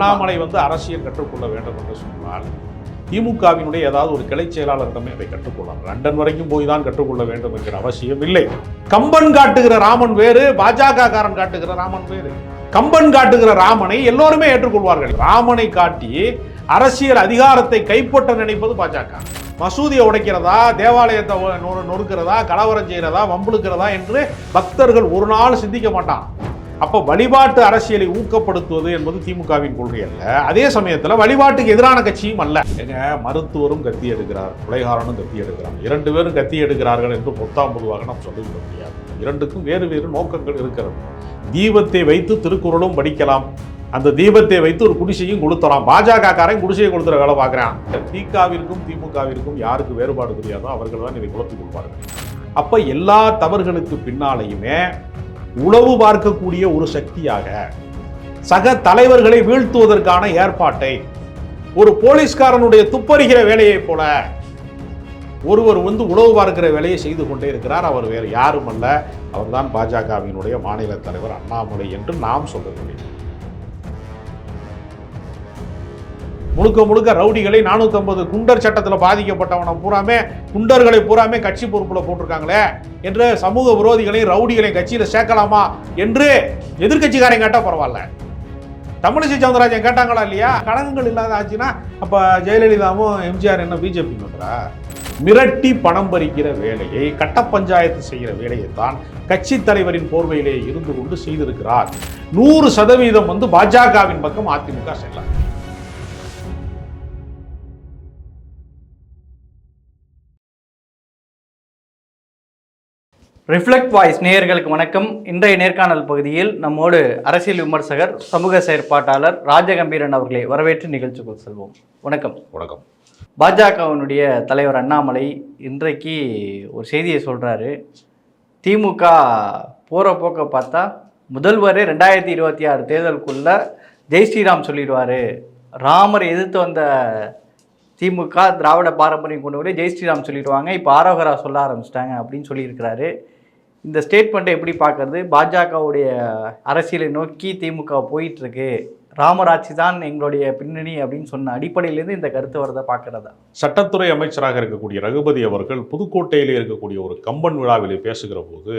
அண்ணாமலை வந்து அரசியல் கற்றுக்கொள்ள வேண்டும் என்று சொன்னால் திமுகவினுடைய ஏதாவது ஒரு கிளை செயலாளரிடமே அதை கற்றுக்கொள்ளலாம். லண்டன் வரைக்கும் போய் தான் கற்றுக்கொள்ள வேண்டும் என்கிற அவசியம் இல்லை. கம்பன் காட்டுகிற ராமன் வேறு பாஜக காரன் காட்டுகிற ராமன் வேறு. கம்பன் காட்டுகிற ராமனை எல்லோருமே ஏற்றுக்கொள்வார்கள். ராமனை காட்டி அரசியல் அதிகாரத்தை கைப்பற்ற நினைப்பது பாஜக. மசூதியை உடைக்கிறதா தேவாலயத்தை நொறுக்கிறதா கலவரம் செய்கிறதா வம்புழுக்கிறதா என்று பக்தர்கள் ஒரு நாள் சிந்திக்க மாட்டான். அப்போ வழிபாட்டு அரசியலை ஊக்கப்படுத்துவது என்பது திமுகவின் கொள்கை அல்ல. அதே சமயத்தில் வழிபாட்டுக்கு எதிரான கட்சியும் அல்ல. எங்க மருத்துவரும் கத்தி எடுக்கிறார் கொலைகாரனும் கத்தி எடுக்கிறார் இரண்டு பேரும் கத்தி எடுக்கிறார்கள் என்று பொத்தாம் பொதுவாக நாம் சொல்லிவிட முடியாது. இரண்டுக்கும் வேறு வேறு நோக்கங்கள் இருக்கிறது. தீபத்தை வைத்து திருக்குறளும் படிக்கலாம். அந்த தீபத்தை வைத்து ஒரு குடிசையும் கொடுத்தலாம் பாஜக காரன் குடிசையை கொடுத்துற வேலை பார்க்குறான். திகாவிற்கும் திமுகவிற்கும் யாருக்கு வேறுபாடு தெரியாதோ அவர்கள் தான் இதை குழப்பி கொடுப்பார்கள் அப்போ எல்லா தவறுகளுக்கு பின்னாலேயுமே உளவு பார்க்கக்கூடிய ஒரு சக்தியாக சக தலைவர்களை வீழ்த்துவதற்கான ஏற்பாட்டை ஒரு போலீஸ்காரனுடைய துப்பறிகிற வேலையைப் போல ஒருவர் வந்து உளவு பார்க்கிற வேலையை செய்து கொண்டே இருக்கிறார். அவர் வேறு யாரும் அல்ல. அவர்தான் பாஜகவினுடைய மாநில தலைவர் அண்ணாமலை என்று நாம் சொல்ல முடியும். முழுக்க முழுக்க ரவுடிகளை 450 குண்டர் சட்டத்தில் பாதிக்கப்பட்டவனை பூராமே குண்டர்களை பூராமே கட்சி பொறுப்பில் போட்டிருக்காங்களே என்று சமூக விரோதிகளையும் ரவுடிகளையும் கட்சியில் சேர்க்கலாமா என்று எதிர்கட்சிக்காரன் கேட்டால் பரவாயில்ல. தமிழிசை சவுந்தரராஜன் கேட்டாங்களா இல்லையா? கடகங்கள் இல்லாத ஆச்சுன்னா அப்போ ஜெயலலிதாவும் எம்ஜிஆர் என்ன பிஜேபி பண்ணுறா மிரட்டி பணம் பறிக்கிற வேலையை கட்ட பஞ்சாயத்து செய்கிற வேலையை தான் கட்சி தலைவரின் போர்வையிலே இருந்து கொண்டு செய்திருக்கிறார். நூறு சதவீதம் வந்து பாஜகவின் பக்கம் அதிமுக செல்ல. ரிஃப்ளெக்ட் வாய்ஸ் நேயர்களுக்கு வணக்கம். இன்றைய நேர்காணல் பகுதியில் நம்மோடு அரசியல் விமர்சகர் சமூக செயற்பாட்டாளர் ராஜகம்பீரன் அவர்களை வரவேற்று நிகழ்ச்சிக்குள் செல்வோம். வணக்கம். வணக்கம். பாஜகவினுடைய தலைவர் அண்ணாமலை இன்றைக்கு ஒரு செய்தியை சொல்கிறாரு திமுக போகிற போக்க பார்த்தா முதல்வரே ரெண்டாயிரத்தி இருபத்தி ஆறு தேர்தலுக்குள்ள ஜெய் ஸ்ரீராம் சொல்லிடுவார். ராமரை எதிர்த்து வந்த திமுக திராவிட பாரம்பரியம் கொண்டவரே ஜெய் ஸ்ரீராம் சொல்லிடுவாங்க. இப்போ ஆரோகரா சொல்ல ஆரம்பிச்சிட்டாங்க அப்படின்னு சொல்லியிருக்கிறாரு. இந்த ஸ்டேட்மெண்ட்டை எப்படி பார்க்கறது? பாஜகவுடைய அரசியலை நோக்கி திமுக போயிட்டுருக்கு. ராமராட்சி தான் எங்களுடைய பின்னணி அப்படின்னு சொன்ன அடிப்படையிலேருந்து இந்த கருத்து வரதை பார்க்கறதா? சட்டத்துறை அமைச்சராக இருக்கக்கூடிய ரகுபதி அவர்கள் புதுக்கோட்டையில் இருக்கக்கூடிய ஒரு கம்பன் விழாவில் பேசுகிற போது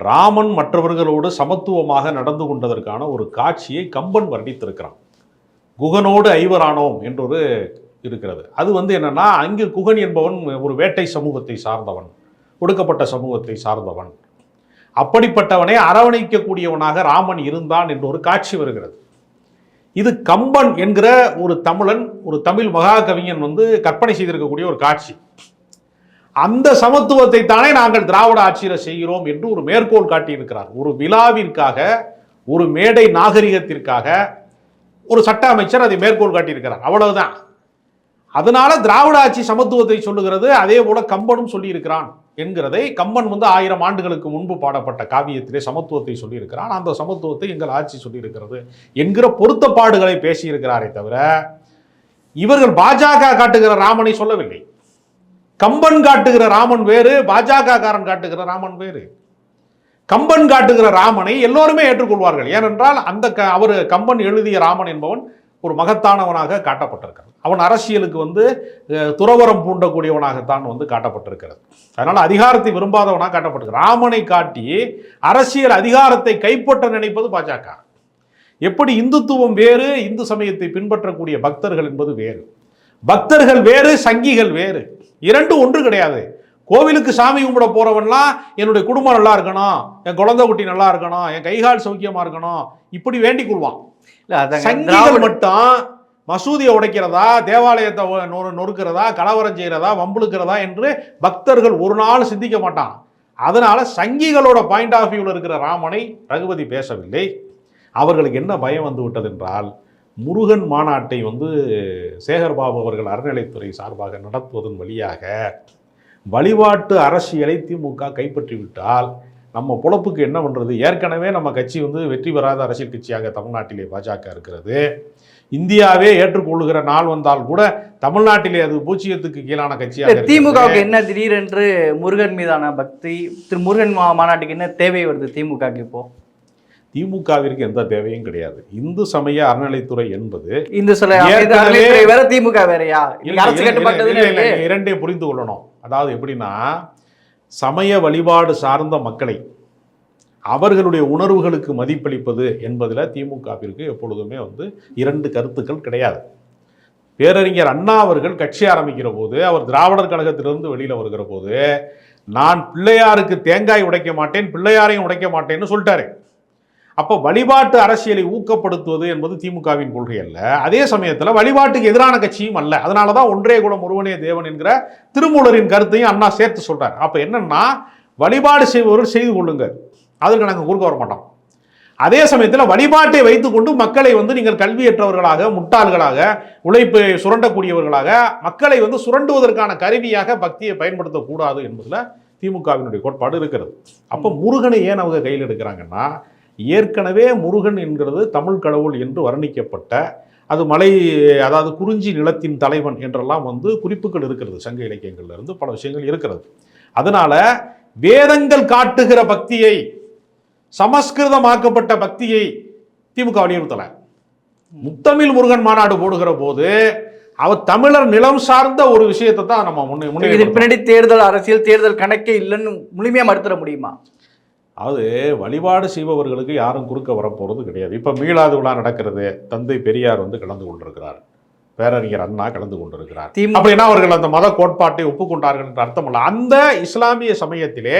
ராமன் மற்றவர்களோடு சமத்துவமாக நடந்து கொண்டதற்கான ஒரு காட்சியை கம்பன் வர்ணித்திருக்கிறான். குகனோடு ஐவரானோம் என்றொரு இருக்கிறது. அது வந்து என்னன்னா அங்கு குகன் என்பவன் ஒரு வேட்டை சமூகத்தை சார்ந்தவன். ஒடுக்கப்பட்ட சமூகத்தை சார்ந்தவன். அப்படிப்பட்டவனை அரவணைக்கக்கூடியவனாக ராமன் இருந்தான் என்று ஒரு காட்சி வருகிறது. இது கம்பன் என்கிற ஒரு தமிழன் ஒரு தமிழ் மகாகவிஞன் வந்து கற்பனை செய்திருக்கக்கூடிய ஒரு காட்சி. அந்த சமத்துவத்தை தானே நாங்கள் திராவிட ஆட்சியில் செய்கிறோம் என்று ஒரு மேற்கோள் காட்டியிருக்கிறார். ஒரு விழாவிற்காக ஒரு மேடை நாகரிகத்திற்காக ஒரு சட்ட அமைச்சர் அதை மேற்கோள் காட்டியிருக்கிறார். அவ்வளவுதான். அதனால திராவிட ஆட்சி சமத்துவத்தை சொல்லுகிறது அதே போல கம்பனும் சொல்லியிருக்கிறான். என்கிறதை கம்பன் வந்து ஆயிரம் ஆண்டுகளுக்கு முன்பு பாடப்பட்ட காவியத்திலே சமத்துவத்தை சொல்லியிருக்கிறான். அந்த சமத்துவத்தை எங்கள் ஆட்சி சொல்லியிருக்கிறது என்கிற பொருத்தப்பாடுகளை பேசியிருக்கிறாரே தவிர இவர்கள் பாஜக காட்டுகிற ராமனை சொல்லவில்லை. கம்பன் காட்டுகிற ராமன் வேறு பாஜக காரன் காட்டுகிற ராமன் வேறு. கம்பன் காட்டுகிற ராமனை எல்லோருமே ஏற்றுக்கொள்வார்கள். ஏனென்றால் அந்த க அவர் கம்பன் எழுதிய ராமன் என்பவன் ஒரு மகத்தானவனாக காட்டப்பட்டிருக்கிறார் அவன் அரசியலுக்கு வந்து துறவரம் பூண்டக்கூடியவனாகத்தான் வந்து காட்டப்பட்டிருக்கிறது. அதனால் அதிகாரத்தை விரும்பாதவனாக காட்டப்பட்டிருக்கிறான். ராமனை காட்டி அரசியல் அதிகாரத்தை கைப்பற்ற நினைப்பது பாஜக. எப்படி இந்துத்துவம் வேறு இந்து சமயத்தை பின்பற்றக்கூடிய பக்தர்கள் என்பது வேறு. பக்தர்கள் வேறு சங்கிகள் வேறு. இரண்டு ஒன்று கிடையாது. கோவிலுக்கு சாமி கும்பிட போறவன்லாம் என்னுடைய குடும்பம் நல்லா இருக்கணும் என் குழந்தை குட்டி நல்லா இருக்கணும் என் கைகால் சௌக்கியமா இருக்கணும் இப்படி வேண்டிக் கொள்வான். சங்கிகள் மட்டும் மசூதியை உடைக்கிறதா தேவாலயத்தை நொறு- நொறுக்கிறதா கலவரம் செய்கிறதா வம்புழுக்கிறதா என்று பக்தர்கள் ஒரு நாள் சிந்திக்க மாட்டான் அதனால் சங்கிகளோட பாயிண்ட் ஆஃப் வியூவில் இருக்கிற ராமனை ரகுபதி பேசவில்லை. அவர்களுக்கு என்ன பயம் வந்து விட்டது என்றால் முருகன் மாநாட்டை வந்து சேகர்பாபு அவர்கள் அறநிலைத்துறை சார்பாக நடத்துவதன் வழியாக வழிபாட்டு அரசியலை திமுக கைப்பற்றிவிட்டால் நம்ம பொழப்புக்கு என்ன பண்ணுறது ஏற்கனவே நம்ம கட்சி வந்து வெற்றி பெறாத அரசியல் கட்சியாக தமிழ்நாட்டிலே பாஜக இருக்கிறது. இந்தியாவே ஏற்றுக்கொள்ளுகிற நாள் வந்தால் கூட தமிழ்நாட்டிலே அது பூஜ்ஜியத்துக்கு கீழான கட்சியாக. திமுகவுக்கு என்ன திடீரென்று முருகன் மீதான பக்தி திரு முருகன் மாநாட்டுக்கு என்ன தேவை வருது திமுகவுக்கு இப்போ? திமுகவிற்கு எந்த தேவையும் கிடையாது. இந்து சமய அறநிலைத்துறை என்பது இந்த வேற திமுக வேறயா? இரண்டையும் புரிந்து கொள்ளணும். அதாவது எப்படின்னா சமய வழிபாடு சார்ந்த மக்களை அவர்களுடைய உணர்வுகளுக்கு மதிப்பளிப்பது என்பதில் திமுகவிற்கு எப்பொழுதுமே வந்து இரண்டு கருத்துக்கள் கிடையாது. பேரறிஞர் அண்ணா அவர்கள் கட்சி ஆரம்பிக்கிற போது அவர் திராவிடர் கழகத்திலிருந்து வெளியில் வருகிற போது நான் பிள்ளையாருக்கு தேங்காய் உடைக்க மாட்டேன் பிள்ளையாரையும் உடைக்க மாட்டேன்னு சொல்லிட்டாரு. அப்போ வழிபாட்டு அரசியலை ஊக்கப்படுத்துவது என்பது திமுகவின் கொள்கை அல்ல. அதே சமயத்தில் வழிபாட்டுக்கு எதிரான கட்சியும் அல்ல. அதனால தான் ஒன்றே குலம் ஒருவனே தேவன் என்கிற திருமூலரின் கருத்தையும் அண்ணா சேர்த்து சொல்கிறார் அப்போ என்னன்னா வழிபாடு செய்பவர்கள் செய்து கொள்ளுங்கள். அதற்கு நாங்கள் குறுக்க வர மாட்டோம். அதே சமயத்தில் வழிபாட்டை வைத்துக்கொண்டு மக்களை வந்து நீங்கள் கல்வியற்றவர்களாக முட்டாள்களாக உழைப்பை சுரண்டக்கூடியவர்களாக மக்களை வந்து சுரண்டுவதற்கான கருவியாக பக்தியை பயன்படுத்தக்கூடாது என்பதில் திமுகவினுடைய கோட்பாடு இருக்கிறது. அப்போ முருகனை ஏன் அவங்க கையில் எடுக்கிறாங்கன்னா ஏற்கனவே முருகன் என்கிறது தமிழ் கடவுள் என்று வர்ணிக்கப்பட்ட அது மலை அதாவது குறிஞ்சி நிலத்தின் தலைவன் என்றெல்லாம் வந்து குறிப்புகள் இருக்கிறது. சங்க இலக்கியங்கள்ல இருந்து பல விஷயங்கள் இருக்கிறது. அதனால வேதங்கள் காட்டுகிற பக்தியை சமஸ்கிருதமாக்கப்பட்ட பக்தியை திமுக வலியுறுத்தல. முத்தமிழ் முருகன் மாநாடு போடுகிற போது அவர் தமிழர் நிலம் சார்ந்த ஒரு விஷயத்தை தான் நம்ம முன்னே இதுக்கு பின்னாடி தேர்தல் அரசியல் தேர்தல் கணக்கே இல்லைன்னு முழுமையா மறுத்துட முடியுமா? அதாவது வழிபாடு செய்பவர்களுக்கு யாரும் குறுக்க வரப்போகிறது கிடையாது. இப்போ மீளாது விழா நடக்கிறது. தந்தை பெரியார் வந்து கலந்து கொண்டிருக்கிறார். பேரறிஞர் அண்ணா கலந்து கொண்டிருக்கிறார். அப்படின்னா அவர்கள் அந்த மத கோட்பாட்டை ஒப்புக்கொண்டார்கள் என்ற அர்த்தம் அல்ல அந்த இஸ்லாமிய சமயத்திலே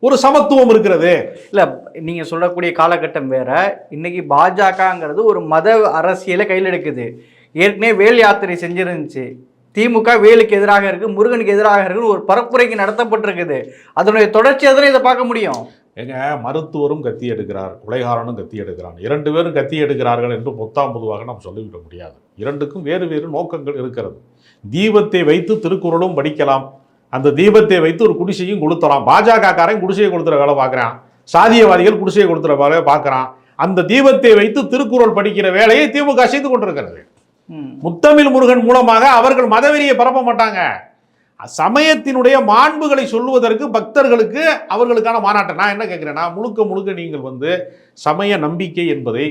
ஒரு சமத்துவம் இருக்கிறது. இல்ல நீங்க சொல்லக்கூடிய காலகட்டம் வேற. இன்னைக்கு பாஜகங்கிறது ஒரு மத அரசியலை கையில் எடுக்குது. ஏற்கனவே வேல் யாத்திரை செஞ்சிருந்துச்சு. திமுக வேலுக்கு எதிராக இருக்கு முருகனுக்கு எதிராக இருக்கு ஒரு பரப்புரைக்கு நடத்தப்பட்டிருக்குது. அதனுடைய தொடர்ச்சியாக தானே இதை பார்க்க முடியும்? ஏங்க மருத்துவரும் கத்தி எடுக்கிறார் கொலைகாரனும் கத்தி எடுக்கிறான். இரண்டு பேரும் கத்தி எடுக்கிறார்கள் என்று பொத்தாம் பொதுவாக நாம் சொல்லிவிட முடியாது. இரண்டுக்கும் வேறு வேறு நோக்கங்கள் இருக்கிறது. தீபத்தை வைத்து திருக்குறளும் படிக்கலாம். அந்த தீபத்தை வைத்து ஒரு குடிசையும் கொளுத்தலாம் பாஜக காரன் குடிசையை கொளுத்துற வேலை பார்க்குறான். சாதியவாதிகள் குடிசையை கொளுத்துற வேலையை பார்க்குறான். அந்த தீபத்தை வைத்து திருக்குறள் படிக்கிற வேலையை திமுக செய்து கொண்டிருக்கிறது. முத்தமிழ் முருகன் மூலமாக அவர்கள் மதவெறியை பரப்ப மாட்டாங்க. சமயத்தினுடைய மாண்புகளை சொல்லுவதற்கு பக்தர்களுக்கு அவர்களுக்கான மாநாட்டம் நான் என்ன கேட்கிறேன்னா முழுக்க முழுக்க நீங்கள் வந்து சமய நம்பிக்கை என்பதை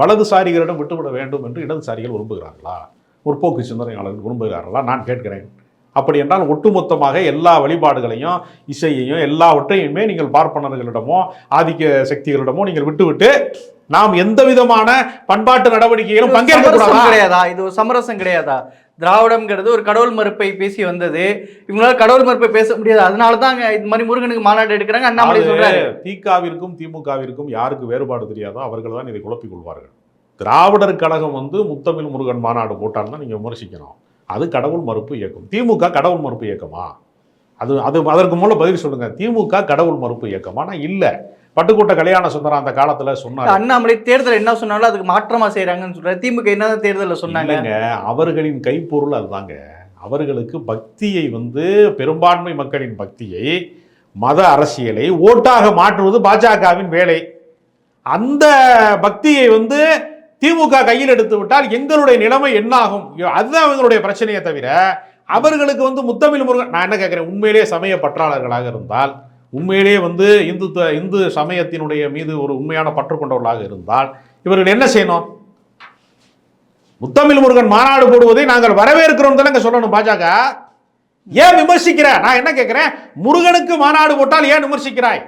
வலதுசாரிகளிடம் விட்டுவிட வேண்டும் என்று இடதுசாரிகள் விரும்புகிறார்களா? முற்போக்கு சிந்தனையாளர்கள் விரும்புகிறார்களா? நான் கேட்கிறேன். அப்படி என்றால் ஒட்டுமொத்தமாக எல்லா வழிபாடுகளையும் இசையையும் எல்லாவற்றையுமே நீங்கள் பார்ப்பனர்களிடமோ ஆதிக்க சக்திகளிடமோ நீங்கள் விட்டுவிட்டு நாம் எந்த விதமான பண்பாட்டு நடவடிக்கைகளும் இது ஒரு பங்கேற்க கிடையாதா? இது ஒரு சமரசம் கிடையாதா? திராவிடம்ங்கிறது ஒரு கடவுள் மறுப்பை பேசி வந்தது. இவங்களால கடவுள் மறுப்பை பேச முடியாது. அதனால தான் இந்த மாதிரி முருகனுக்கு மாநாடு எடுக்கிறாங்க. அண்ணாமலை சொல்றாரு. திகாவிற்கும் திமுகவிற்கும் யாருக்கு வேறுபாடு தெரியாதோ அவர்கள் தான் இதை குழப்பிக் கொள்வார்கள். திராவிடர் கழகம் வந்து முத்தமிழ் முருகன் மாநாடு போட்டான்னு நீங்க விமர்சிக்கணும். அது கடவுள் மறுப்பு இயக்கம். திமுக கடவுள் மறுப்பு இயக்கமா? அது அது அதற்கு மூலம் பதில் சொல்லுங்க. திமுக கடவுள் மறுப்பு இயக்கமா. நான் இல்ல. பட்டுக்கோட்டை கல்யாண சுந்தரம் அந்த காலத்துல சொன்னார். அண்ணாமலை தேர்தல் என்ன சொன்னாலும் அதுக்கு மாற்றமா செய்யறாங்கன்னு சொல்றாரு. திமுக என்னதான் தேர்தலில் சொன்னாங்க? அவர்களின் கைப்பொருள் அதுதாங்க. அவர்களுக்கு பக்தியை வந்து பெரும்பான்மை மக்களின் பக்தியை மத அரசியலை ஓட்டாக மாற்றுவது பாஜகவின் வேலை. அந்த பக்தியை வந்து திமுக கையில் எடுத்து விட்டால் எங்களுடைய நிலைமை என்னாகும்? அதுதான் அவங்களுடைய பிரச்சனையை தவிர அவர்களுக்கு வந்து முத்தமிழ் முருகன் நான் என்ன கேட்குறேன் உண்மையிலே சமய பற்றாளர்களாக இருந்தால் உண்மையிலே வந்து இந்து இந்து சமயத்தினுடைய மீது ஒரு உண்மையான பற்று கொண்டவர்களாக இருந்தால் இவர்கள் என்ன செய்யணும்? முத்தமிழ் முருகன் மாநாடு போடுவதை நாங்கள் வரவேற்கிறோம் தானே சொல்லணும் பாஜக. ஏன் விமர்சிக்கிற? நான் என்ன கேட்கிறேன்? முருகனுக்கு மாநாடு போட்டால் ஏன் விமர்சிக்கிறாய்?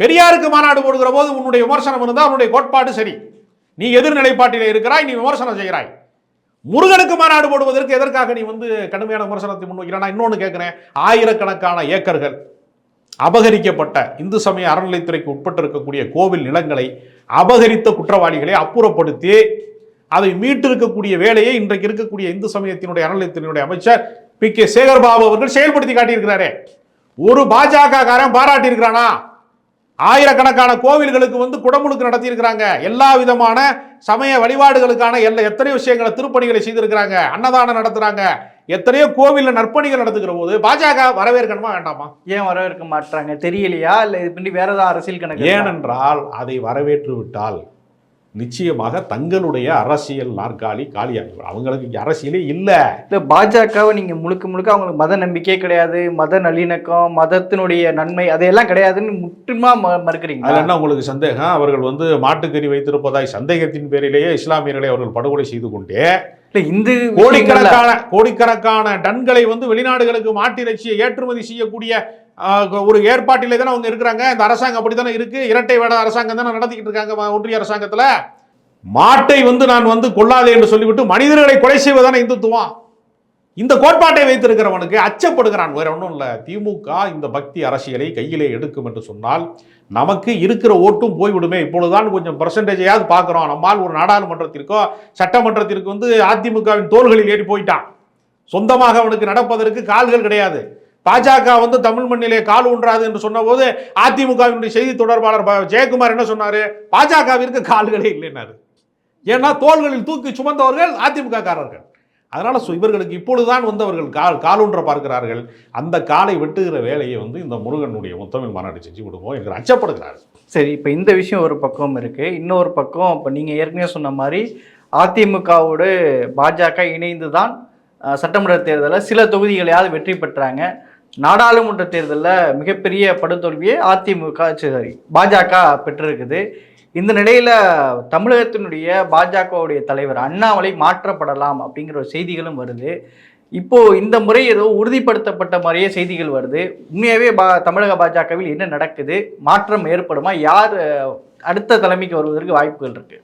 பெரியாருக்கு மாநாடு போடுகிற போது உன்னுடைய விமர்சனம் இருந்தால் உன்னுடைய கோட்பாடு சரி. நீ எதிர்நிலைப்பாட்டிலே இருக்கிறாய் நீ விமர்சனம் செய்கிறாய். முருகனுக்கு மாநாடு போடுவதற்கு எதற்காக நீ வந்து கடுமையான விமர்சனத்தை முன்வைக்கிற இன்னொன்று கேட்கிறேன் ஆயிரக்கணக்கான ஏக்கர்கள் அபகரிக்கப்பட்ட இந்து சமய அறநிலைத்துறைக்கு உட்பட்டு இருக்கக்கூடிய கோவில் நிலங்களை அபகரித்த குற்றவாளிகளை அப்புறப்படுத்தி அதை மீட்டிருக்கக்கூடிய வேலையை இன்றைக்கு இருக்கக்கூடிய இந்து சமயத்தினுடைய அறநிலையத்தினுடைய அமைச்சர் பி கே சேகர்பாபு அவர்கள் செயல்படுத்தி காட்டியிருக்கிறாரே. ஒரு பாஜக காரன் பாராட்டியிருக்கிறானா? ஆயிரக்கணக்கான கோவில்களுக்கு வந்து குடமுழுக்கு நடத்தியிருக்கிறாங்க. எல்லா விதமான சமய வழிபாடுகளுக்கான எல்லா எத்தனையோ விஷயங்களை திருப்பணிகளை செய்திருக்கிறாங்க. அன்னதானம் நடத்துறாங்க. எத்தனையோ கோவில்ல நற்பணிகள் நடத்துகிற போது பாஜக வரவேற்கணுமா வேண்டாமா? ஏன் வரவேற்க மாட்டாங்க தெரியலையா? இல்ல இது வேற ஏதாவது அரசியல் கணக்கு? ஏனென்றால் அதை வரவேற்று விட்டால் நிச்சயமாக தங்களுடைய அரசியல் நாற்காலி காலியாகிவிடும் அவங்களுக்கு அரசியலே இல்லை. இல்லை பாஜகவை நீங்கள் முழுக்க முழுக்க அவங்களுக்கு மத நம்பிக்கையே கிடையாது மத நல்லிணக்கம் மதத்தினுடைய நன்மை அதையெல்லாம் கிடையாதுன்னு முற்றுமா ம மறுக்கிறீங்களா? அதில் என்ன உங்களுக்கு சந்தேகம்? அவர்கள் வந்து மாட்டுக்கறி வைத்திருப்பதாய் சந்தேகத்தின் பேரிலேயே இஸ்லாமியர்களை அவர்கள் படுகொலை செய்து கொண்டே இல்லை இந்து கோடிக்கணக்கான கோடிக்கணக்கான டன்களை வந்து வெளிநாடுகளுக்கு மாட்டிறைச்சியை ஏற்றுமதி செய்யக்கூடிய ஒரு ஏற்பாட்டிலே தானே அவங்க இருக்கிறாங்க. இந்த அரசாங்கம் அப்படி தானே இருக்கு. இரட்டை வேட அரசாங்கம் தானே நடத்திக்கிட்டு இருக்காங்க ஒன்றிய அரசாங்கத்தில். மாட்டை வந்து நான் வந்து கொள்ளாதே என்று சொல்லிவிட்டு மனிதர்களை கொலை செய்வதான இந்துத்துவம். இந்த கோட்பாட்டை வைத்திருக்கிறவனுக்கு அச்சப்படுகிறான். வேற ஒன்றும் இல்லை. திமுக இந்த பக்தி அரசியலை கையிலே எடுக்கும் என்று சொன்னால் நமக்கு இருக்கிற ஓட்டும் போய்விடுமே. இப்பொழுதுதான் கொஞ்சம் பர்சன்டேஜையாவது பார்க்குறோம். நம்மால் ஒரு நாடாளுமன்றத்திற்கோ சட்டமன்றத்திற்கு வந்து அதிமுகவின் தோள்களில் ஏறி போயிட்டான். சொந்தமாக அவனுக்கு நடப்பதற்கு கால்கள் கிடையாது. பாஜக வந்து தமிழ் மண்ணிலே கால் ஊன்றாது என்று சொன்னபோது அதிமுகவினுடைய செய்தி தொடர்பாளர் ஜெயக்குமார் என்ன சொன்னார்? பாஜகவிற்கு கால்களே இல்லைன்னாரு. ஏன்னா தோள்களில் தூக்கி சுமந்தவர்கள் அதிமுக காரர்கள் அதனால் ஸோ இவர்களுக்கு இப்பொழுதுதான் வந்து அவர்கள் கால் காலூன்ற பார்க்கிறார்கள். அந்த காலை வெட்டுகிற வேலையை வந்து இந்த முருகனுடைய முத்தமிழ் மாநாடு செஞ்சு விடுவோம் என்று அச்சப்படுகிறார் சரி இப்போ இந்த விஷயம் ஒரு பக்கம் இருக்குது இன்னொரு பக்கம் இப்போ நீங்கள் ஏற்கனவே சொன்ன மாதிரி அதிமுகவோடு பாஜக இணைந்து தான் சட்டமன்ற தேர்தலில் சில தொகுதிகளையாவது வெற்றி பெற்றாங்க. நாடாளுமன்ற தேர்தலில் மிகப்பெரிய படுதோல்வியை அதிமுக சரி பாஜக பெற்றிருக்குது. இந்த நிலையில தமிழகத்தினுடைய பாஜகவுடைய தலைவர் அண்ணாமலை மாற்றப்படலாம் அப்படிங்கிற ஒரு செய்திகளும் வருது. இப்போ இந்த முறை ஏதோ உறுதிப்படுத்தப்பட்ட மாதிரியே செய்திகள் வருது. உண்மையாகவே பா தமிழக பாஜகவில் என்ன நடக்குது? மாற்றம் ஏற்படுமா? யார் அடுத்த தலைமைக்கு வருவதற்கு வாய்ப்புகள் இருக்கு?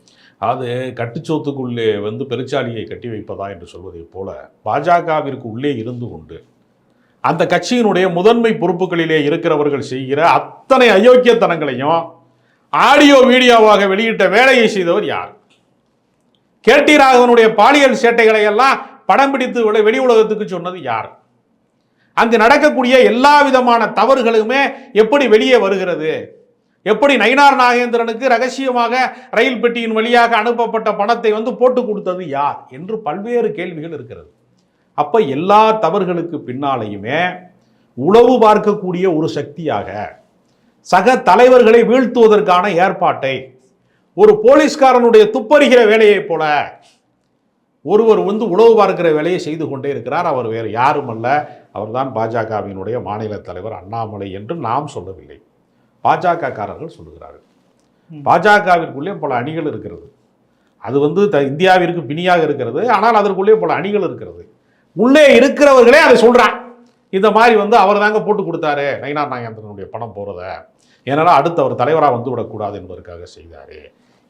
அது கட்டுச்சோத்துக்குள்ளே வந்து பெருச்சாலியை கட்டி வைப்பதா என்று சொல்வதைப் போல பாஜகவிற்கு உள்ளே இருந்து கொண்டு அந்த கட்சியினுடைய முதன்மை பொறுப்புகளிலே இருக்கிறவர்கள் செய்கிற அத்தனை அயோக்கியத்தனங்களையும் ஆடியோ வீடியோவாக வெளியிட்ட வேலையை செய்தவர் யார்? கேடி ராகவனுடைய பாலியல் சேட்டைகளை எல்லாம் படம் பிடித்து வெளி- வெளி உலகத்துக்கு சொன்னது யார்? அங்கு நடக்கக்கூடிய எல்லா விதமான தவறுகளுமே எப்படி வெளியே வருகிறது? எப்படி நயினார் நாகேந்திரனுக்கு ரகசியமாக ரயில் பெட்டியின் வழியாக அனுப்பப்பட்ட பணத்தை வந்து போட்டு கொடுத்தது யார்? என்று பல்வேறு கேள்விகள் இருக்கிறது. அப்ப எல்லா தவறுகளுக்கு பின்னாலேயுமே உளவு பார்க்கக்கூடிய ஒரு சக்தியாக சக தலைவர்களை வீழ்த்துவதற்கான ஏற்பாட்டை. ஒரு போலீஸ்காரனுடைய துப்பறிகிற வேலையைப் போல ஒருவர் வந்து உளவு பார்க்கிற வேலையை செய்து கொண்டே இருக்கிறார். அவர் வேறு யாரும் அல்ல. அவர்தான் பாஜகவினுடைய மாநில தலைவர் அண்ணாமலை என்று நாம் சொல்லவில்லை. பாஜக காரர்கள் சொல்லுகிறார்கள். பாஜகவிற்குள்ளே பல அணிகள் இருக்கிறது. அது வந்து த இந்தியாவிற்கு பிணியாக இருக்கிறது. ஆனால் அதற்குள்ளே பல அணிகள் இருக்கிறது. உள்ளே இருக்கிறவர்களே அதை சொல்றான் இந்த மாதிரி வந்து அவர் தாங்க போட்டு கொடுத்தாரு. நயினார் நாகேந்திரனுடைய பணம் போகிறத ஏன்னா அடுத்து அவர் தலைவராக வந்து விடக்கூடாது என்பதற்காக செய்தார்.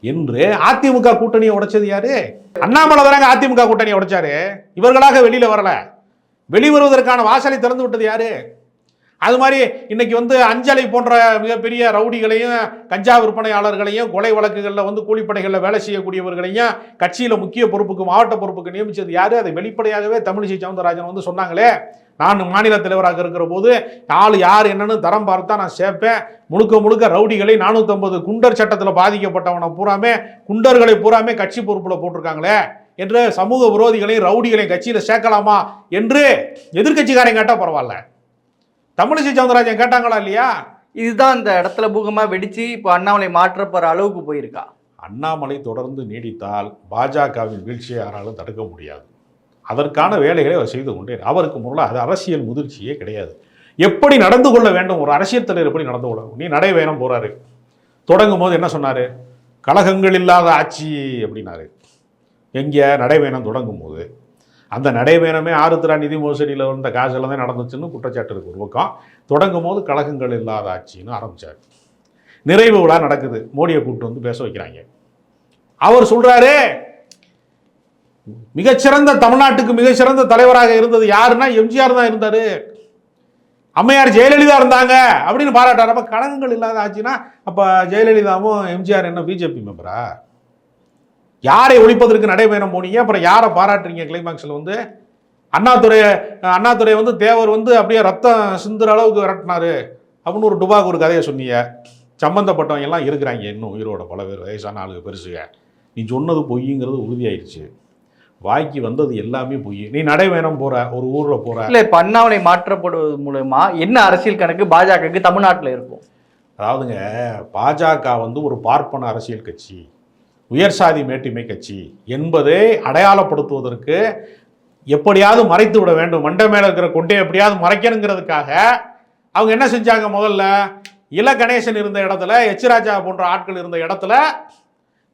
என்று அதிமுக கூட்டணியை உடைச்சது யாரு? அண்ணாமலை தராங்க அதிமுக கூட்டணியை உடைச்சாரு. இவர்களாக வெளியில் வரல. வெளிவருவதற்கான வாசலை திறந்து விட்டது யாரு? அது மாதிரி இன்னைக்கு வந்து அஞ்சலை போன்ற மிகப்பெரிய ரவுடிகளையும் கஞ்சா விற்பனையாளர்களையும் கொலை வழக்குகளில் வந்து கூலிப்படைகளில் வேலை செய்யக்கூடியவர்களையும் கட்சியில் முக்கிய பொறுப்புக்கு மாவட்ட பொறுப்புக்கு நியமிச்சது யார்? அதை வெளிப்படையாகவே தமிழிசை சவுந்தரராஜன் வந்து சொன்னாங்களே. நான் மாநில தலைவராக இருக்கிற போது ஆள் யார் என்னன்னு தரம் பார்த்தா நான் சேர்ப்பேன். முழுக்க முழுக்க ரவுடிகளை நானூற்றம்பது குண்டர் சட்டத்தில் பாதிக்கப்பட்டவனை பூராமே குண்டர்களை பூராமே கட்சி பொறுப்பில் போட்டிருக்காங்களே என்று சமூக விரோதிகளையும் ரவுடிகளையும் கட்சியில் சேர்க்கலாமா என்று எதிர்கட்சிக்காரன் கேட்டால் பரவாயில்ல. தமிழிசை சவுந்தரராஜன் கேட்டாங்களா இல்லையா? இதுதான் இந்த இடத்துல பூகமா வெடிச்சு இப்போ அண்ணாமலை மாற்றப்படுற அளவுக்கு போயிருக்கா. அண்ணாமலை தொடர்ந்து நீடித்தால் பாஜகவின் வீழ்ச்சியை யாராலும் தடுக்க முடியாது. அதற்கான வேலைகளை அவர் செய்து கொண்டே அவருக்கு முன்னால அது அரசியல் முதிர்ச்சியே கிடையாது. எப்படி நடந்து கொள்ள வேண்டும்? ஒரு அரசியல் தலைவர் எப்படி நடந்து கொள்ள? நீ நடை வேணும் போறாரு. தொடங்கும் போது என்ன சொன்னாரு? கழகங்கள் இல்லாத ஆட்சி அப்படின்னாரு. எங்கே நடைபயணம் தொடங்கும் போது அந்த நடைபயணமே ஆருத்ரா நிதி மோசடியில் வந்த காசெல்லாம் தான் நடந்துச்சுன்னு குற்றச்சாட்டு இருக்கு ஒரு பக்கம். தொடங்கும் போது கழகங்கள் இல்லாத ஆட்சின்னு ஆரம்பித்தார் நிறைவு விழா நடக்குது. மோடியை கூப்பிட்டு வந்து பேச வைக்கிறாங்க. அவர் சொல்கிறாரு மிகச்சிறந்த தமிழ்நாட்டுக்கு மிகச்சிறந்த தலைவராக இருந்தது யாருன்னா எம்ஜிஆர் தான் இருந்தார். அம்மையார் ஜெயலலிதா இருந்தாங்க. அப்படின்னு பாராட்டார் அப்போ கழகங்கள் இல்லாத ஆச்சுன்னா அப்போ ஜெயலலிதாவும் எம்ஜிஆர் என்ன பிஜேபி மெம்பரா? யாரை ஒழிப்பதற்கு நடைபயணம் போனீங்க? அப்புறம் யாரை பாராட்டுறீங்க? கிளைமாக்ஸில் வந்து அண்ணாதுரை அண்ணாதுரை வந்து தேவர் வந்து அப்படியே ரத்தம் சிந்துற அளவுக்கு விரட்டினாரு. அப்படின்னு ஒரு டுபாக் ஒரு கதையை சொன்னீங்க. சம்மந்தப்பட்டவங்க எல்லாம் இருக்கிறாங்க இன்னும் உயிரோட பல பேர் வயசான ஆளுங்க பெருசுக நீ சொன்னது பொய்ங்கிறது உறுதியாயிடுச்சு வாய்க்கு வந்தது எல்லாமே பொய். நீ நடைபயணம் போற ஒரு ஊர்ல போற. இல்ல இப்ப அண்ணாமலை மாற்றப்படுவது மூலமா என்ன அரசியல் கணக்கு பாஜகவுக்கு தமிழ்நாட்டுல இருக்கும்? அதாவதுங்க பாஜக வந்து ஒரு பார்ப்பன அரசியல் கட்சி. உயர் சாதி மேட்டிமை கட்சி என்பதை அடையாளப்படுத்துவதற்கு எப்படியாவது மறைத்து விட வேண்டும். மண்டை மேலே இருக்கிற கொண்டே எப்படியாவது மறைக்கணுங்கிறதுக்காக அவங்க என்ன செஞ்சாங்க முதல்ல? இல கணேசன் இருந்த இடத்துல எச் ராஜா போன்ற ஆட்கள் இருந்த இடத்துல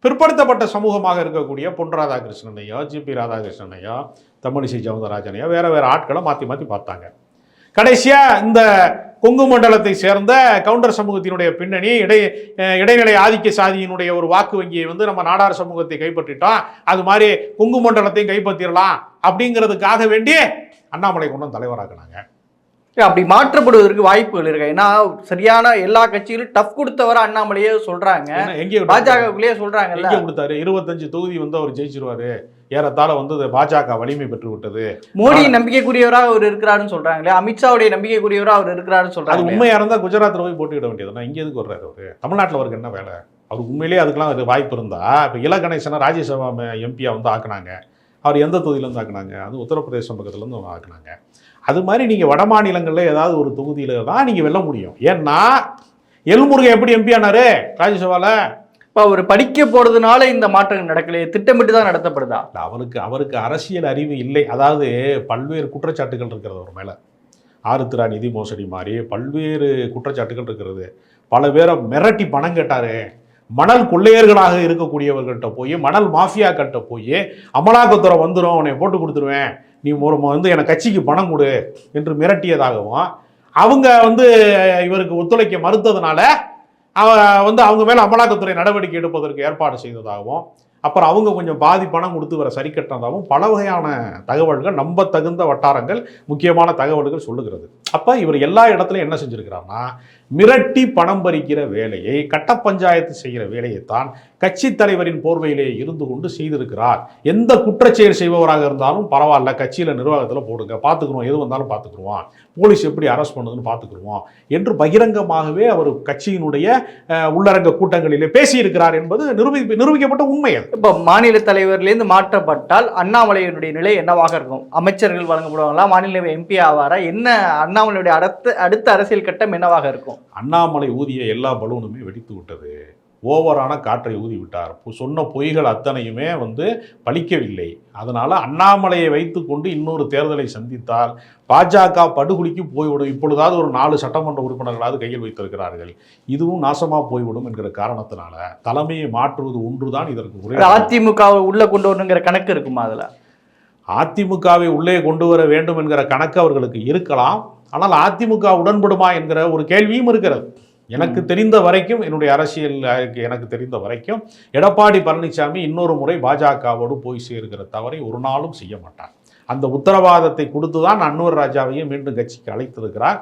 பிற்படுத்தப்பட்ட சமூகமாக இருக்கக்கூடிய பொன் ராதாகிருஷ்ணனையோ ஜிபி ராதாகிருஷ்ணனையோ தமிழிசை சவுந்தரராஜனையோ வேற வேற ஆட்களை மாற்றி மாற்றி பார்த்தாங்க. கடைசியாக இந்த கொங்கு மண்டலத்தை சேர்ந்த கவுண்டர் சமூகத்தினுடைய பின்னணி இடை இடைநிலை ஆதிக்க சாதியினுடைய ஒரு வாக்கு வங்கியை வந்து நம்ம நாடார் சமூகத்தை கைப்பற்றிட்டோம். அது மாதிரி கொங்கு மண்டலத்தையும் கைப்பற்றிடலாம் அப்படிங்கிறதுக்காக வேண்டி அண்ணாமலை கொண்டு தலைவராக்குனாங்க. அப்படி மாற்றப்படுவதற்கு வாய்ப்புகள் இருக்கு? ஏன்னா சரியான எல்லா கட்சிகளும் டஃப் கொடுத்தவர அண்ணாமலையே சொல்றாங்க. பாஜகக்குள்ளேயே சொல்றாங்கல்ல. கொடுத்தாரு? இருபத்தஞ்சு தொகுதி வந்து அவர் ஜெயிச்சிருவாரு. ஏறத்தாழ வந்து பாஜக வலிமை பெற்று விட்டது மோடி நம்பிக்கைக்குரியவராக அவர் இருக்கிறாருன்னு சொல்றாங்களே அமித்ஷாவுடைய நம்பிக்கைக்குரியவராக அவர் இருக்கிறாருன்னு அது சொல்றாங்க உண்மையா இருந்தா குஜராத்ல போய் போட்டியிட வேண்டியதுனா இங்க எதுக்கு வர்றாரு அவரு? தமிழ்நாட்டுல அவருக்கு என்ன வேலை? அவர் உண்மையிலேயே அதுக்கெல்லாம் ஒரு வாய்ப்பு இருந்தா? இப்ப இல கணேசனை ராஜ்யசபா எம்பியா வந்து ஆக்குனாங்க. அவர் எந்த தொகுதியில இருந்து ஆக்குனாங்க? அது உத்தரப்பிரதேசம் பக்கத்துல இருந்து ஆக்குனாங்க. அது மாதிரி நீங்க வட மாநிலங்கள்ல ஏதாவது ஒரு தொகுதியில தான் நீங்க வெல்ல முடியும். ஏன்னா எல்முருகன் எப்படி எம்பி ஆனாரு? ராஜ்யசபால இப்போ அவர் படிக்க போகிறதுனால இந்த மாற்றங்கள் நடக்கலையே? திட்டமிட்டு தான் நடத்தப்படுதா அவருக்கு அவருக்கு அரசியல் அறிவு இல்லை. அதாவது பல்வேறு குற்றச்சாட்டுகள் இருக்கிறது அவர் மேலே. ஆருத்ரா நிதி மோசடி மாதிரி பல்வேறு குற்றச்சாட்டுகள் இருக்கிறது. பல பேரை மிரட்டி பணம் கேட்டார். மணல் கொள்ளையர்களாக இருக்கக்கூடியவர்கள்ட்ட போய் மணல் மாஃபியாக்கிட்ட போய் அமலாக்கத்துறை வந்துடும் உன்னை போட்டு கொடுத்துருவேன். நீ ஒரு வந்து எனக்கு கட்சிக்கு பணம் கொடு என்று மிரட்டியதாகவும் அவங்க வந்து இவருக்கு ஒத்துழைக்க மறுத்ததுனால வந்து அவங்க மேலே அமலாக்கத்துறை நடவடிக்கை எடுப்பதற்கு ஏற்பாடு செய்ததாகவும் அப்புறம் அவங்க கொஞ்சம் பாதி பணம் கொடுத்து வர சரி கட்டினதாகவும் பல வகையான தகவல்கள் நம்ப தகுந்த வட்டாரங்கள் முக்கியமான தகவல்கள் சொல்லுகிறது. அப்போ இவர் எல்லா இடத்துலையும் என்ன செஞ்சுருக்கிறாருன்னா மிரட்டி பணம் பறிக்கிற வேலையை கட்ட பஞ்சாயத்து செய்கிற வேலையைத்தான் கட்சி தலைவரின் போர்வையிலே இருந்து கொண்டு செய்திருக்கிறார். எந்த குற்றச்செயல் செய்பவராக இருந்தாலும் பரவாயில்ல கட்சியில் நிர்வாகத்தில் போடுங்க பார்த்துக்குருவோம் எது வந்தாலும் பார்த்துக்குருவோம் போலீஸ் எப்படி அரெஸ்ட் பண்ணுதுன்னு பார்த்துக்குருவோம் என்று பகிரங்கமாகவே அவர் கட்சியினுடைய உள்ளரங்க கூட்டங்களிலே பேசியிருக்கிறார் என்பது நிரூபி நிரூபிக்கப்பட்ட உண்மை அது இப்போ மாநில தலைவர்லேருந்து மாற்றப்பட்டால் அண்ணாமலையினுடைய நிலை என்னவாக இருக்கும்? அமைச்சர்கள் வழங்கப்படுவாங்களா? மாநில எம்பி ஆவாரா? என்ன அண்ணாமலையுடைய அடுத்த அடுத்த அரசியல் கட்டம் என்னவாக இருக்கும்? அண்ணாமலை ஊதிய எல்லா பலூனுமே வெடித்து விட்டது. ஓவரான காற்றை ஊதி விட்டார் பொ- சொன்ன பொய்கள் அத்தனையுமே வந்து பலிக்கவில்லை அதனால அண்ணாமலையை வைத்துக்கொண்டு இன்னொரு தேர்தலை சந்தித்தால் பாஜக படுகொலிக்கு போய்விடும். இப்பொழுதாவது ஒரு நாலு சட்டமன்ற உறுப்பினர்களாவது கையில் வைத்திருக்கிறார்கள். இதுவும் நாசமா போய்விடும் என்கிற காரணத்தினால தலைமையை மாற்றுவது ஒன்றுதான் இதற்கு ஒரே அதிமுகவை உள்ள கொண்டு வரணுங்கிற கணக்கு இருக்குமா அதுல? அதிமுகவை உள்ளே கொண்டு வர வேண்டும் என்கிற கணக்கு அவர்களுக்கு இருக்கலாம். ஆனால் அதிமுக உடன்படுமா என்கிற ஒரு கேள்வியும் இருக்கிறது. எனக்கு தெரிந்த வரைக்கும் என்னுடைய அரசியல் எனக்கு தெரிந்த வரைக்கும் எடப்பாடி பழனிசாமி இன்னொரு முறை பாஜகவோடு போய் சேர்கிற தவறை ஒரு நாளும் செய்ய மாட்டார். அந்த உத்தரவாதத்தை கொடுத்து தான் அன்வர் ராஜாவையும் மீண்டும் கட்சிக்கு அழைத்திருக்கிறார்.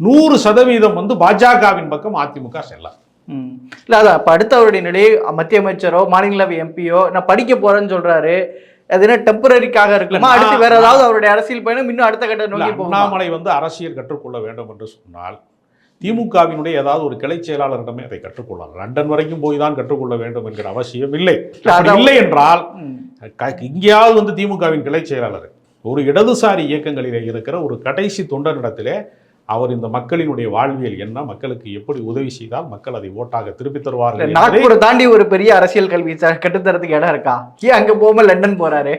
நூறு சதவீதம் வந்து பாஜகவின் பக்கம் அதிமுக செல்ல. ம். இல்ல அதான் இப்ப அடுத்த அவருடைய நிலை மத்திய அமைச்சரோ மாநிலங்களவை எம்பியோ நான் படிக்க போறேன்னு சொல்றாரு. அது என்ன டெம்பரரிக்காக இருக்குமா இல்ல, அடுத்து வேற ஏதாவது அவருடைய அரசியல் பயணம் இன்னும் அடுத்த கட்ட நோக்கி போகுமா? அண்ணாமலை வந்து அரசியல் கற்றுக்கொள்ள வேண்டும் என்று சொன்னால் திமுகவினுடைய ஏதாவது ஒரு கிளை செயலாளரிடமே அதை கற்றுக்கொள்ளலாம் லண்டன் வரைக்கும் போய் தான் கற்றுக்கொள்ள வேண்டும் என்கிற அவசியம் இல்லை. இல்லை என்றால் எங்கேயாவது வந்து திமுகவின் கிளை செயலாளர் ஒரு இடதுசாரி இயக்கங்களிலே இருக்கிற ஒரு கடைசி தொண்டனிடத்திலே அவர் இந்த மக்களினுடைய வாழ்வியல் என்ன மக்களுக்கு எப்படி உதவி செய்தால் மக்கள் அதை ஓட்டாக திருப்பி தருவார்கள் நாக்பூரை தாண்டி ஒரு பெரிய அரசியல் கல்வி கற்றுத்தரத்துக்கு இடம் இருக்கா? ஏன் அங்க போகாம லண்டன் போறாரு?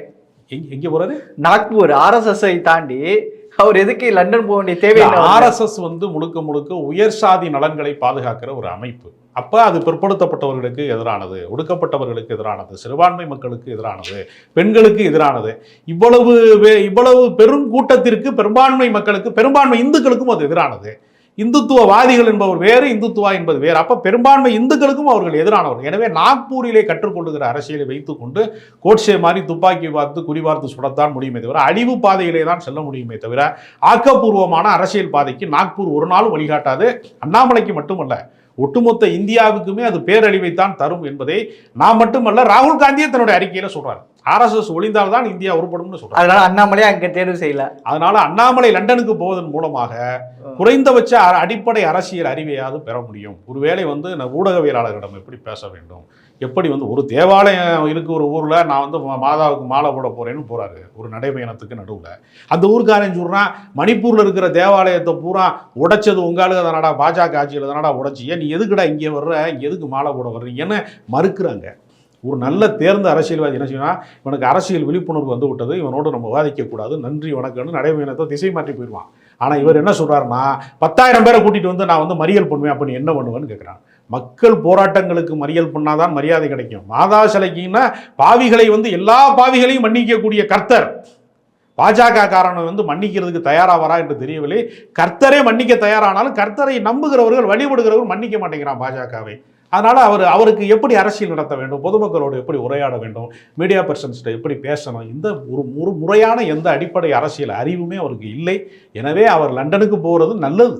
எங்க- போறாரு? நாக்பூர் ஆர்எஸ்எஸ்ஐ தாண்டி அவர் எதுக்கு லண்டன் போக வேண்டிய தேவை? ஆர்எஸ்எஸ் வந்து முழுக்க முழுக்க உயர் சாதி நலன்களை பாதுகாக்கிற ஒரு அமைப்பு. அப்ப அது பிற்படுத்தப்பட்டவர்களுக்கு எதிரானது ஒடுக்கப்பட்டவர்களுக்கு எதிரானது சிறுபான்மை மக்களுக்கு எதிரானது பெண்களுக்கு எதிரானது. இவ்வளவு இவ்வளவு பெருங்கூட்டத்திற்கு பெரும்பான்மை மக்களுக்கு பெரும்பான்மை இந்துக்களுக்கும் அது எதிரானது. இந்துத்துவவாதிகள் என்பவர் வேறு இந்துத்துவா என்பது வேறு. அப்போ பெரும்பான்மை இந்துக்களுக்கும் அவர்கள் எதிரானவர் எனவே நாக்பூரிலே கற்றுக்கொள்ளுகிற அரசியலை வைத்துக்கொண்டு கோட்சே மாதிரி துப்பாக்கி பார்த்து குறிபார்த்து சுடத்தான் முடியுமே தவிர அழிவு பாதையிலே தான் செல்ல முடியுமே தவிர ஆக்கப்பூர்வமான அரசியல் பாதைக்கு நாக்பூர் ஒரு நாளும் வழிகாட்டாது. அண்ணாமலைக்கு மட்டுமல்ல ஒட்டுமொத்த இந்தியாவுக்குமே அது பேரழிவைத்தான் தரும் என்பதை நான் மட்டுமல்ல ராகுல் காந்தியே தன்னுடைய அறிக்கையில சொல்றாரு. ஆர்எஸ்எஸ் ஒளிந்தால்தான் இந்தியா உருப்படும்னு சொல்றாரு. அதனால அண்ணாமலையே அங்க தேர்வு செய்யல. அதனால அண்ணாமலை லண்டனுக்கு போவதன் மூலமாக குறைந்தபட்ச அடிப்படை அரசியல் அறிவையாவது பெற முடியும். ஒருவேளை வந்து ஊடகவியலாளர்களிடம் எப்படி பேச வேண்டும்? எப்படி வந்து ஒரு தேவாலயம் இருக்கு ஒரு ஊரில் நான் வந்து மா- மாதாவுக்கு மாலை போட போகிறேன்னு போகிறாரு ஒரு நடைபயணத்துக்கு நடுவில். அந்த ஊருக்காரன் சொல்கிறான் மணிப்பூரில் இருக்கிற தேவாலயத்தை பூரா உடைச்சது உங்காளுக்கு அதனடா பாஜக ஆட்சியில் தானடா உடைச்சியே. நீ எதுக்குடா இங்கே வர்ற? எதுக்கு மாலை போட வர்றீங்கன்னு மறுக்கிறாங்க. ஒரு நல்ல தேர்ந்த அரசியல்வாதி என்ன செய்யணும் இவனுக்கு அரசியல் விழிப்புணர்வு வந்து விட்டது. இவனோடு நம்ம விவாதிக்கக்கூடாது நன்றி வணக்கம்னு நடைபயணத்தை திசை மாற்றி போயிடுவான். ஆனால் இவர் என்ன சொல்கிறாருன்னா பத்தாயிரம் பேரை கூட்டிகிட்டு வந்து நான் வந்து மறியல் பண்ணுவேன். அப்படின்னு என்ன பண்ணுவேன்னு கேட்குறான் மக்கள் போராட்டங்களுக்கு மறியல் பண்ணாதான் மரியாதை கிடைக்கும். மாதா சிலைக்குன்னா பாவிகளை வந்து எல்லா பாவிகளையும் மன்னிக்கக்கூடிய கர்த்தர். பாஜக காரனை வந்து மன்னிக்கிறதுக்கு தயாராவாரா என்று தெரியவில்லை. கர்த்தரே மன்னிக்க தயாரானாலும் கர்த்தரை நம்புகிறவர்கள் வழிபடுகிறவர்கள் மன்னிக்க மாட்டேங்கிறான் பாஜகவை. அதனால் அவர் அவருக்கு எப்படி அரசியல் நடத்த வேண்டும்? பொதுமக்களோடு எப்படி உரையாட வேண்டும்? மீடியா பர்சன்ஸ்கிட்ட எப்படி பேசணும்? இந்த ஒரு ஒரு முறையான எந்த அடிப்படை அரசியல் அறிவுமே அவருக்கு இல்லை. எனவே அவர் லண்டனுக்கு போகிறது நல்லது.